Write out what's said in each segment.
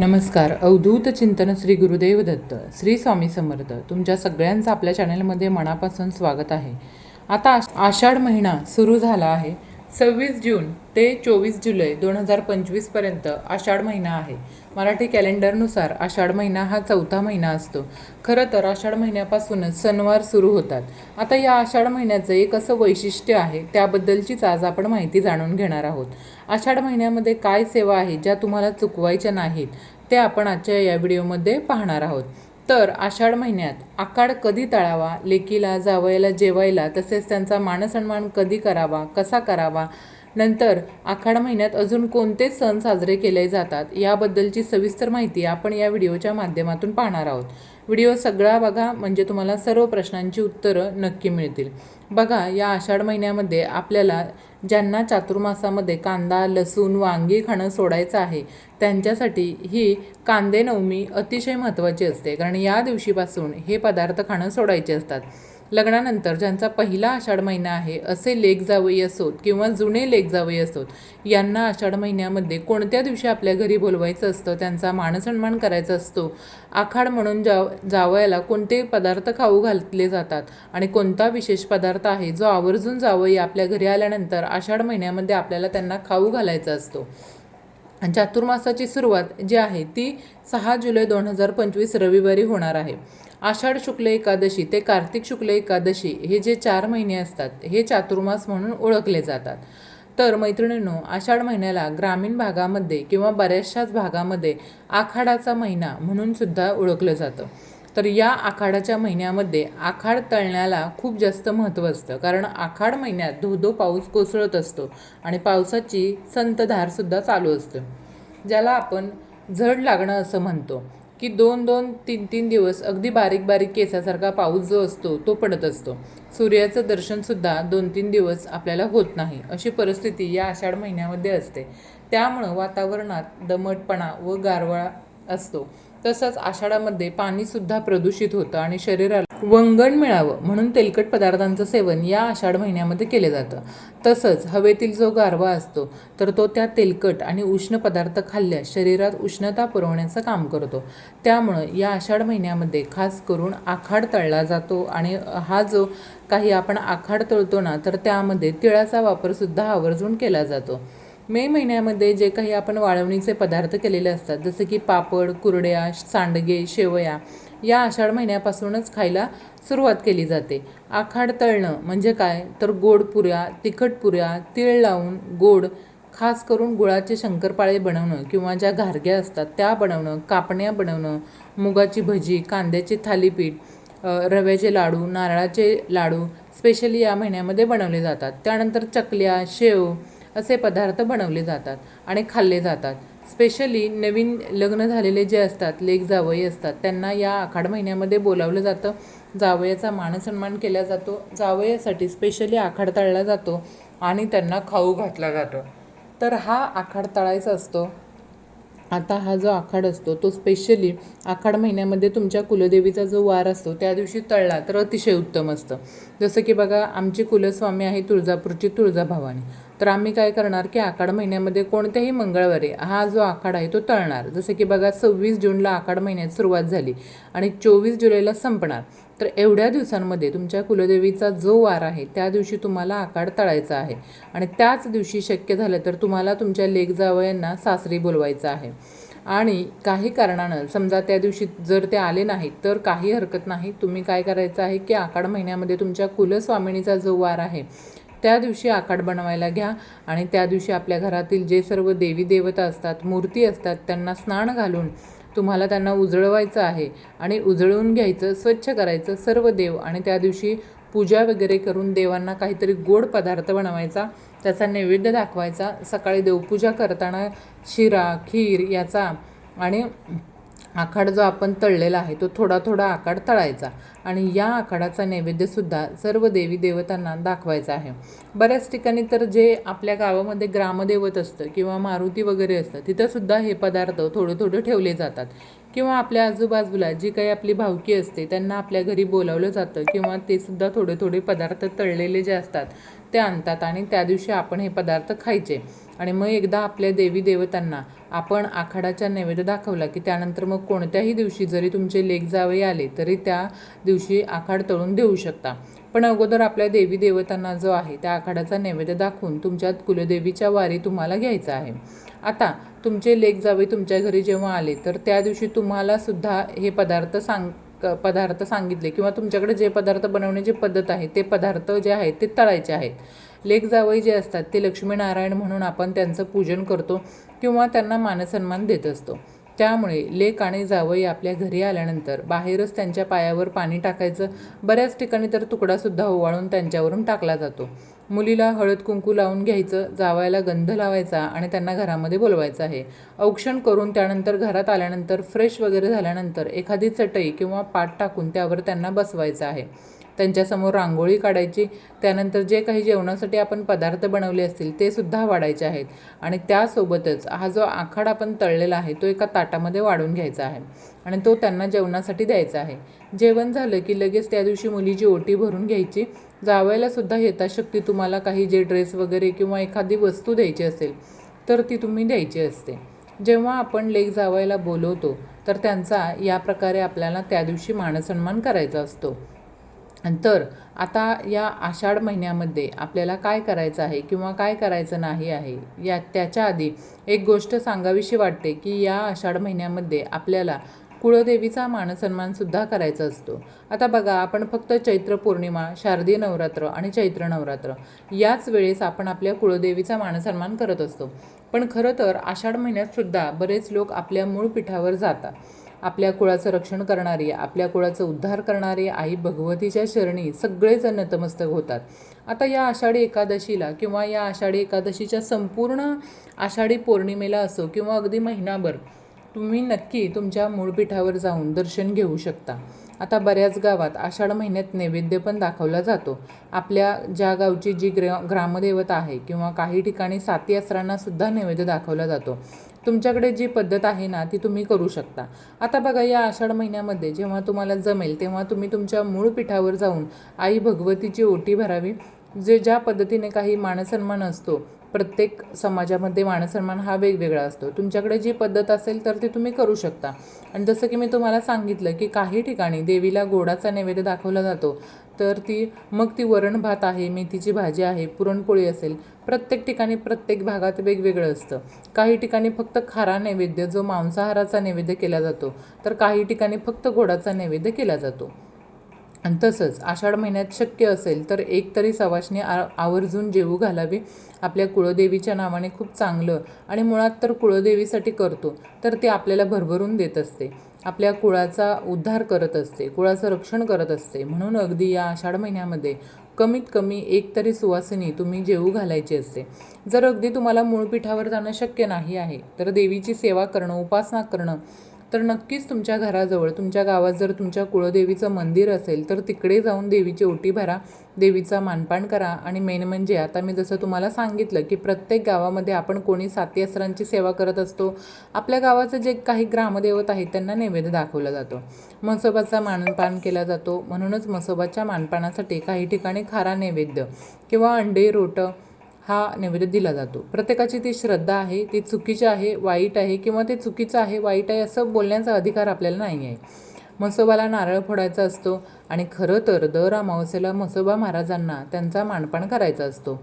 नमस्कार. अवधूत चिंतन श्री गुरुदेव दत्त श्री स्वामी समर्थ. तुमच्या सगळ्यांचं आपल्या चॅनलमध्ये मनापासून स्वागत आहे. आता आष- आषाढ महिना सुरू झाला आहे. सव्वीस जून ते चोवीस जुलै दोन हजार पंचवीसपर्यंत आषाढ महिना आहे. मराठी कॅलेंडरनुसार आषाढ महिना हा चौथा महिना असतो. खरं तर आषाढ महिन्यापासूनच सणवार सुरू होतात. आता या आषाढ महिन्याचं एक असं वैशिष्ट्य आहे त्याबद्दलचीच आज आपण माहिती जाणून घेणार आहोत. आषाढ महिन्यामध्ये काय सेवा आहे ज्या तुम्हाला चुकवायच्या नाहीत ते आपण आजच्या या व्हिडिओमध्ये पाहणार आहोत. तर आषाढ महिन्यात आकाड कधी तळावा लेकीला जावयाला जेवायला तसेच त्यांचा मानसन्मान कधी करावा कसा करावा नंतर आखाड महिन्यात अजून कोणते सण साजरे केले जातात याबद्दलची सविस्तर माहिती आपण या व्हिडिओच्या माध्यमातून पाहणार आहोत. व्हिडिओ सगळा बघा म्हणजे तुम्हाला सर्व प्रश्नांची उत्तरं नक्की मिळतील. बघा या आषाढ महिन्यामध्ये आपल्याला ज्यांना चातुर्मासामध्ये कांदा लसूण वांगी खाणं सोडायचं आहे त्यांच्यासाठी ही कांदे नवमी अतिशय महत्त्वाची असते. कारण या दिवशीपासून हे पदार्थ खाणं सोडायचे असतात. लग्नानंतर ज्यांचा पहिला आषाढ महिना आहे असे लेक जावई असोत किंवा जुने लेक जावई असोत यांना आषाढ महिन्यामध्ये कोणत्या दिवशी आपल्या घरी बोलवायचं असतं त्यांचा मानसन्मान करायचा असतो आखाड म्हणून जाव जावयाला कोणते पदार्थ खाऊ घातले जातात आणि कोणता विशेष पदार्थ आहे जो आवर्जून जावई आपल्या घरी आल्यानंतर आषाढ महिन्यामध्ये आपल्याला त्यांना खाऊ घालायचा असतो. चातुर्मासाची सुरुवात जी आहे ती सहा जुलै दोन हजार पंचवीस रविवारी होणार आहे. आषाढ शुक्ल एकादशी ते कार्तिक शुक्ल एकादशी हे जे चार महिने असतात हे चातुर्मास म्हणून ओळखले जातात. तर मैत्रिणींनो आषाढ महिन्याला ग्रामीण भागामध्ये किंवा बऱ्याचशाच भागामध्ये आखाडाचा महिना म्हणून सुद्धा ओळखलं जातं. तर या आखाडाच्या महिन्यामध्ये आखाड तळण्याला खूप जास्त महत्त्व असतं. कारण आखाड महिन्यात धो धो पाऊस कोसळत असतो आणि पावसाची संतधारसुद्धा चालू असते. ज्याला आपण झड लागणं असं म्हणतो. की दोन दोन तीन तीन दिवस अगदी बारीक बारीक केसासारखा पाऊस जो असतो तो पडत असतो. सूर्याचं दर्शनसुद्धा दोन तीन दिवस आपल्याला होत नाही अशी परिस्थिती या आषाढ महिन्यामध्ये असते. त्यामुळं वातावरणात दमटपणा व गारवा असतो. तसंच आषाढामध्ये पाणीसुद्धा प्रदूषित होतं आणि शरीराला वंगण मिळावं म्हणून तेलकट पदार्थांचं सेवन या आषाढ महिन्यामध्ये केलं जातं. तसंच हवेतील जो गारवा असतो तर तो त्या तेलकट आणि उष्ण पदार्थ खाल्ल्यास शरीरात उष्णता पुरवण्याचं काम करतो. त्यामुळं या आषाढ महिन्यामध्ये खास करून आखाड तळला जातो आणि हा जो काही आपण आखाड तळतो ना तर त्यामध्ये तिळाचा वापरसुद्धा आवर्जून केला जातो. मे महिन्यामध्ये जे काही आपण वाळवणीचे पदार्थ केलेले असतात जसे की पापड कुरड्या सांडगे शेवया या आषाढ महिन्यापासूनच खायला सुरुवात केली जाते. आखाड तळणं म्हणजे काय? तर गोड पुऱ्या तिखट पुऱ्या तीळ लावून गोड खास करून गुळाचे शंकरपाळे बनवणं किंवा ज्या घारग्या असतात त्या बनवणं कापण्या बनवणं मुगाची भजी कांद्याचे थालीपीठ रव्याचे लाडू नारळाचे लाडू स्पेशली या महिन्यामध्ये बनवले जातात. त्यानंतर चकल्या शेव असे पदार्थ बनवले जातात आणि खाल्ले जातात. स्पेशली नवीन लग्न झालेले जे असतात लेक जावई असतात त्यांना या आखाड महिन्यामध्ये बोलावलं जातं. जावयाचा मानसन्मान केला जातो. जावयासाठी स्पेशली आखाड तळला जातो आणि त्यांना खाऊ घातला जातो. तर हा आखाड तळायचा असतो. आता हा जो आखाड असतो तो स्पेशली आखाड महिन्यामध्ये तुमच्या कुलदेवीचा जो वार असतो त्या दिवशी तळला तर अतिशय उत्तम असतं. जसं की बघा आमची कुलस्वामी आहे तुळजापूरची तुळजाभवानी. तर आम्ही काय करणार की आखाड महिन्यामध्ये कोणत्याही मंगळवारी हा जो आखाड आहे तो तळणार. जसं की बघा सव्वीस जूनला आखाड महिन्यात सुरुवात झाली आणि चोवीस जुलैला संपणार. तर एवढ्या दिवसांमध्ये तुमच्या कुलदेवीचा जो वार आहे त्या दिवशी तुम्हाला आखाड तळायचा आहे. आणि त्याच दिवशी शक्य झालं तर तुम्हाला तुमच्या लेक जावयांना सासरी बोलवायचं आहे. आणि काही कारणानं समजा त्या दिवशी जर ते आले नाहीत तर काही हरकत नाही. तुम्ही काय करायचं आहे की आखाड महिन्यामध्ये तुमच्या कुलस्वामिनीचा जो वार आहे त्या दिवशी आखाड बनवायला घ्या आणि त्या दिवशी आपल्या घरातील जे सर्व देवी देवता असतात मूर्ती असतात त्यांना स्नान घालून तुम्हाला त्यांना उजळवायचं आहे आणि उजळून घ्यायचं स्वच्छ करायचं सर्व देव आणि त्या दिवशी पूजा वगैरे करून देवांना काहीतरी गोड पदार्थ बनवायचा त्याचा नैवेद्य दाखवायचा. सकाळी देवपूजा करताना शिरा खीर याचा आणि आखाड जो आपण तळलेला आहे तो थोडा थोडा आखाड तळायचा आणि या आखाडाचा नैवेद्यसुद्धा सर्व देवी देवतांना दाखवायचा आहे. बऱ्याच ठिकाणी तर जे आपल्या गावामध्ये ग्रामदेवत असतं किंवा मारुती वगैरे असतं तिथंसुद्धा हे पदार्थ थोडे थोडे ठेवले जातात. किंवा आपल्या आजूबाजूला जी काही आपली भावकी असते त्यांना आपल्या घरी बोलावलं जातं किंवा ते सुद्धा थोडे थोडे पदार्थ तळलेले जे असतात ते आणतात आणि त्या दिवशी आपण हे पदार्थ खायचे. आणि मग एकदा आपल्या देवी देवतांना आपण आखाडाचा नैवेद्य दाखवला की त्यानंतर मग कोणत्याही दिवशी जरी तुमचे लेक जावे आले तरी त्या दिवशी आखाड तळून देऊ शकता. पण अगोदर आपल्या देवी देवतांना जो आहे त्या आखाडाचा नैवेद्य दाखवून तुमच्या कुलदेवीच्या वारी तुम्हाला घ्यायचा आहे. आता तुमचे लेक जावे तुमच्या घरी जेव्हा आले तर त्या दिवशी तुम्हाला सुद्धा हे पदार्थ सांग पदार्थ सांगितले किंवा तुमच्याकडे जे पदार्थ बनवण्याची पद्धत आहे ते पदार्थ जे आहेत ते तळायचे आहेत. लेक जावई जे असतात ते लक्ष्मीनारायण म्हणून आपण त्यांचं पूजन करतो किंवा त्यांना मानसन्मान देत असतो. त्यामुळे लेक आणि जावई आपल्या घरी आल्यानंतर बाहेरच त्यांच्या पायावर पाणी टाकायचं बऱ्याच ठिकाणी तर तुकडासुद्धा ओवाळून त्यांच्यावरून टाकला जातो. मुलीला हळद कुंकू लावून घ्यायचं जावायला गंध लावायचा आणि त्यांना घरामध्ये बोलवायचं आहे. औक्षण करून त्यानंतर घरात आल्यानंतर फ्रेश वगैरे झाल्यानंतर एखादी चटई किंवा पाट टाकून त्यावर त्यांना बसवायचं आहे. त्यांच्यासमोर रांगोळी काढायची त्यानंतर जे काही जेवणासाठी आपण पदार्थ बनवले असतील ते सुद्धा वाढायचे आहेत. आणि त्यासोबतच हा जो आखाड आपण तळलेला आहे तो एका ताटामध्ये वाढून घ्यायचा आहे. आणि तो त्यांना जेवणासाठी द्यायचा आहे. जेवण झालं की लगेच त्या दिवशी मुलीची ओटी भरून घ्यायची. जावयाला सुद्धा यथाशक्ती तुम्हाला काही जे ड्रेस वगैरे किंवा एखादी वस्तू द्यायची असेल तर ती तुम्ही द्यायची असते. जेव्हा आपण लेख जावायला बोलवतो तर त्यांचा या प्रकारे आपल्याला त्या दिवशी मानसन्मान करायचा असतो. तर आता या आषाढ महिन्यामध्ये आपल्याला काय करायचं आहे किंवा काय करायचं नाही आहे या त्याच्या आधी एक गोष्ट सांगावीशी वाटते की या आषाढ महिन्यामध्ये आपल्याला कुळदेवीचा मानसन्मानसुद्धा करायचा असतो. आता बघा आपण फक्त चैत्र पौर्णिमा शारदीय नवरात्र आणि चैत्र नवरात्र याच वेळेस आपण आपल्या कुळदेवीचा मानसन्मान करत असतो. पण खरं तर आषाढ महिन्यातसुद्धा बरेच लोक आपल्या मूळ पीठावर जातात. आपल्या कुळाचं रक्षण करणारी आपल्या कुळाचं उद्धार करणारी आई भगवतीच्या शरणी सगळेजण नतमस्तक होतात. आता या आषाढी एकादशीला किंवा या आषाढी एकादशीच्या संपूर्ण आषाढी पौर्णिमेला असो किंवा अगदी महिनाभर तुम्ही नक्की तुमच्या मूळपीठावर जाऊन दर्शन घेऊ शकता. आता बऱ्याच गावात आषाढ महिन्यात नैवेद्य पण दाखवला जातो. आपल्या ज्या गावची जी ग्र ग्रामदेवता आहे किंवा काही ठिकाणी साती असरांना सुद्धा नैवेद्य दाखवला जातो. तुमच्याकडे जी पद्धत आहे ना ती तुम्ही करू शकता. आता बघा या आषाढ महिन्यामध्ये जेव्हा तुम्हाला जमेल तेव्हा तुम्ही तुमच्या मूळ पीठावर जाऊन आई भगवतीची ओटी भरावी. जे ज्या पद्धतीने काही मानसन्मान असतो प्रत्येक समाजामध्ये मानसन्मान हा वेगवेगळा असतो. तुमच्याकडे जी पद्धत असेल तर ती तुम्ही करू शकता. आणि जसं की मी तुम्हाला सांगितलं की काही ठिकाणी देवीला गोडाचा नैवेद्य दाखवला जातो तर ती मग ती वरण भात आहे मेथीची भाजी आहे पुरणपोळी असेल प्रत्येक ठिकाणी प्रत्येक भागात वेगवेगळं असतं. काही ठिकाणी फक्त खारा नैवेद्य जो मांसाहाराचा नैवेद्य केला जातो तर काही ठिकाणी फक्त गोडाचा नैवेद्य केला जातो. आणि तसंच आषाढ महिन्यात शक्य असेल तर एक तरी सवाशणी आ आवर्जून जेवू घालावी. आपल्या कुळदेवीच्या नावाने खूप चांगलं आणि मुळात तर कुळदेवीसाठी करतो तर ते आपल्याला भरभरून देत असते. आपल्या कुळाचा उद्धार करत असते कुळाचं रक्षण करत असते. म्हणून अगदी या आषाढ महिन्यामध्ये कमीत कमी एक तरी सुवासिनी तुम्ही जेवू घालायची असते. जर अगदी तुम्हाला मूळपीठावर जाणं शक्य नाही आहे तर देवीची सेवा करणं उपासना करणं तर नक्कीच तुमच्या घराजवळ तुमच्या गावात जर तुमच्या कुळदेवीचं मंदिर असेल तर तिकडे जाऊन देवीची ओटी भरा देवीचा मानपान करा. आणि मेन म्हणजे आता मी जसं तुम्हाला सांगितलं की प्रत्येक गावामध्ये आपण कोणी साती असरांची सेवा करत असतो. आपल्या गावाचं जे काही ग्रामदेवत आहेत त्यांना नैवेद्य दाखवला जातो. म्हसोबाचा मानपान केला जातो. म्हणूनच म्हसोबाच्या मानपानासाठी काही ठिकाणी खारा नैवेद्य किंवा अंडे रोटं हा नैवेद्य दिला जातो. प्रत्येकाची ती श्रद्धा आहे ती चुकीची आहे वाईट आहे किंवा ते चुकीचं आहे वाईट आहे असं बोलण्याचा अधिकार आपल्याला नाही आहे. म्हसोबाला नारळ फोडायचा असतो आणि खरं तर दर अमावस्येला म्हसोबा महाराजांना त्यांचा मानपान करायचा असतो.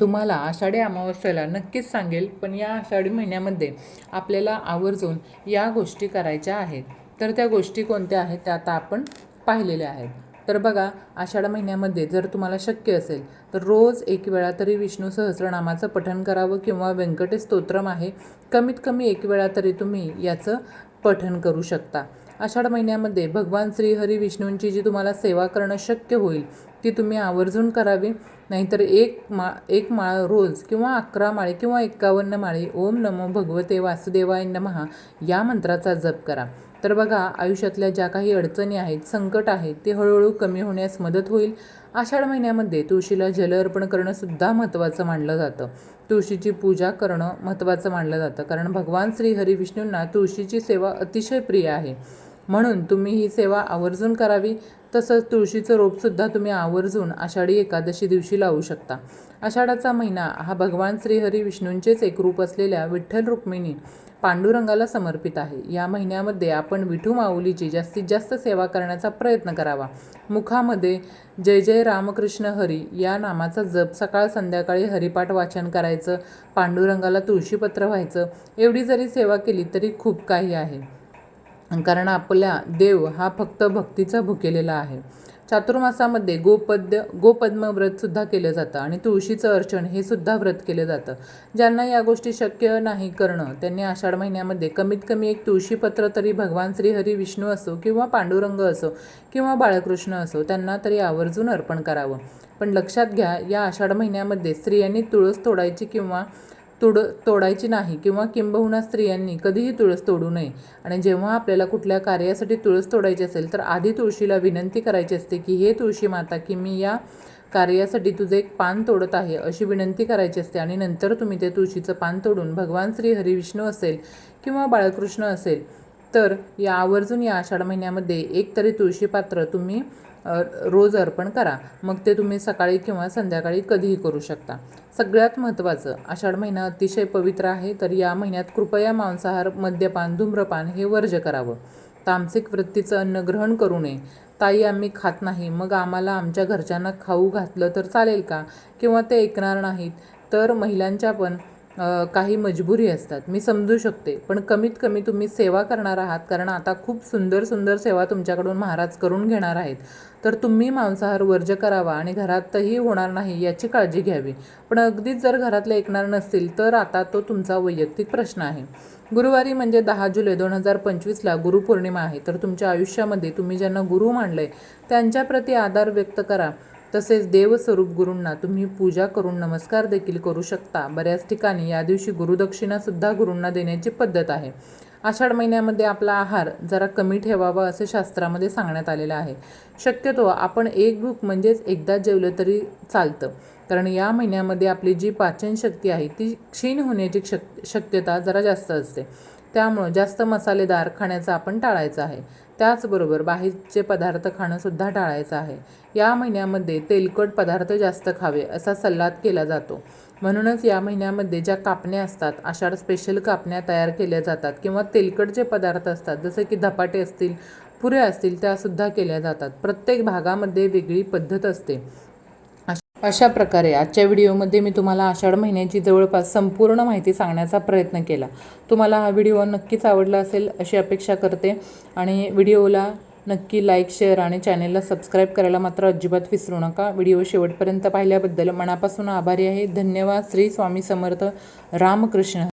तुम्हाला आषाढी अमावस्येला नक्कीच सांगेल पण या आषाढी महिन्यामध्ये आपल्याला आवर्जून या गोष्टी करायच्या आहेत. तर त्या गोष्टी कोणत्या आहेत? त्या आता आपण पाहिलेल्या आहेत. तर बघा आषाढ महिन्यामध्ये जर तुम्हाला शक्य असेल तर रोज एक वेळा तरी विष्णू सहस्रनामाचं पठण करावं किंवा व्यंकटेश स्तोत्रम आहे कमीत कमी एक वेळा तरी तुम्ही याचं पठण करू शकता. आषाढ महिन्यामध्ये भगवान श्रीहरी विष्णूंची जी तुम्हाला सेवा करणं शक्य होईल ती तुम्ही आवर्जून करावी. नाहीतर एक मा एक माळ रोज किंवा अकरा माळे किंवा एक्कावन्न माळे ओम नमो भगवते वासुदेवाय नमहा या मंत्राचा जप करा. तर बघा आयुष्यातल्या ज्या काही अडचणी आहेत संकट आहेत ते हळूहळू कमी होण्यास मदत होईल. आषाढ महिन्यामध्ये तुळशीला जल अर्पण करणंसुद्धा महत्त्वाचं मानलं जातं. तुळशीची पूजा करणं महत्त्वाचं मानलं जातं. कारण भगवान श्री हरिविष्णूंना तुळशीची सेवा अतिशय प्रिय आहे. म्हणून तुम्ही ही सेवा आवर्जून करावी. तसंच तुळशीचं रोपसुद्धा तुम्ही आवर्जून आषाढी एकादशी दिवशी लावू शकता. आषाढाचा महिना हा भगवान श्रीहरी विष्णूंचेच एक रूप असलेल्या विठ्ठल रुक्मिणी पांडुरंगाला समर्पित आहे. या महिन्यामध्ये आपण विठू माऊलीची जास्तीत जास्त सेवा करण्याचा प्रयत्न करावा. मुखामध्ये जय जय रामकृष्ण हरी या नामाचा जप सकाळ संध्याकाळी हरिपाठ वाचन करायचं पांडुरंगाला तुळशीपत्र व्हायचं एवढी जरी सेवा केली तरी खूप काही आहे. कारण आपल्या देव हा फक्त भक्तीचा भुकेलेला आहे. चातुर्मासामध्ये गोपद्य गोपद्म व्रतसुद्धा केलं जातं आणि तुळशीचं अर्चन हे सुद्धा व्रत केलं जातं. ज्यांना या गोष्टी शक्य नाही करणं त्यांनी आषाढ महिन्यामध्ये कमीत कमी एक तुळशीपत्र तरी भगवान श्रीहरी विष्णू असो किंवा पांडुरंग असो किंवा बाळकृष्ण असो त्यांना तरी आवर्जून अर्पण करावं. पण लक्षात घ्या या आषाढ महिन्यामध्ये स्त्रियांनी तुळस तोडायची किंवा तुड तोडायची नाही किंवा किंबहुना स्त्रियांनी कधीही तुळस तोडू नये. आणि जेव्हा आपल्याला कुठल्या कार्यासाठी तुळस तोडायची असेल तर आधी तुळशीला विनंती करायची असते की हे तुळशी माता की मी या कार्यासाठी तुझं एक पान तोडत आहे अशी विनंती करायची असते. आणि नंतर तुम्ही ते तुळशीचं पान तोडून भगवान श्री हरिविष्णू असेल किंवा बाळकृष्ण असेल तर या आवर्जून या आषाढ महिन्यामध्ये एक तरी तुळशी पात्र तुम्ही रोज अर्पण करा. मग ते तुम्ही सकाळी किंवा संध्याकाळी कधीही करू शकता. सगळ्यात महत्त्वाचं आषाढ महिना अतिशय पवित्र आहे तर या महिन्यात कृपया मांसाहार मद्यपान धूम्रपान हे वर्ज्य करावं. तामसिक वृत्तीचं अन्न ग्रहण करू नये. ताई आम्ही खात नाही मग आम्हाला आमच्या घरच्यांना खाऊ घातलं तर चालेल का? किंवा ते ऐकणार नाहीत तर महिलांच्या पण काही मजबुरी असतात. मी समजू शकते. पण कमीत कमी तुम्ही सेवा करणार आहात. कारण आता खूप सुंदर सुंदर सेवा तुमच्याकडून महाराज करून घेणार आहेत. तर तुम्ही मांसाहार वर्ज करावा आणि घरातही होणार नाही याची काळजी घ्यावी. पण अगदीच जर घरातले ऐकणार नसतील तर आता तो तुमचा वैयक्तिक प्रश्न आहे. गुरुवारी म्हणजे दहा जुलै दोन हजार पंचवीसला गुरुपौर्णिमा आहे. तर तुमच्या आयुष्यामध्ये तुम्ही ज्यांना गुरु मानलंय त्यांच्याप्रती आदर व्यक्त करा. तसेच देवस्वरूप गुरूंना तुम्ही पूजा करून नमस्कार देखील करू शकता. बऱ्याच ठिकाणी या दिवशी गुरुदक्षिणासुद्धा गुरूंना देण्याची पद्धत आहे. आषाढ महिन्यामध्ये आपला आहार जरा कमी ठेवावा असे शास्त्रामध्ये सांगण्यात आलेलं आहे. शक्यतो आपण एक भूक म्हणजेच एकदा जेवलं तरी चालतं. कारण या महिन्यामध्ये आपली जी पाचन शक्ती आहे ती क्षीण होण्याची शक शक्यता जरा जास्त असते. त्यामुळं जास्त मसालेदार खाण्याचं आपण टाळायचं आहे. त्याचबरोबर बाहेरचे पदार्थ खाणंसुद्धा टाळायचं आहे. या महिन्यामध्ये तेलकट पदार्थ जास्त खावे असा सल्ला केला जातो. म्हणूनच या महिन्यामध्ये ज्या कापण्या असतात आषाढ स्पेशल कापण्या तयार केल्या जातात किंवा तेलकट जे पदार्थ असतात जसे की धपाटे असतील पुऱ्या असतील त्यासुद्धा केल्या जातात. प्रत्येक भागामध्ये वेगळी पद्धत असते. अशा प्रकारे आजच्या व्हिडिओमध्ये मी तुम्हाला आषाढ महिन्याची जवळपास संपूर्ण माहिती सांगण्याचा प्रयत्न केला. तुम्हाला हा व्हिडिओ नक्कीच आवडला असेल अशी अपेक्षा करते आणि व्हिडिओला नक्की लाईक शेअर आणि चॅनेलला सबस्क्राईब करायला मात्र अजिबात विसरू नका. व्हिडिओ शेवटपर्यंत पाहिल्याबद्दल मनापासून आभारी आहे. धन्यवाद. श्री स्वामी समर्थ. रामकृष्ण.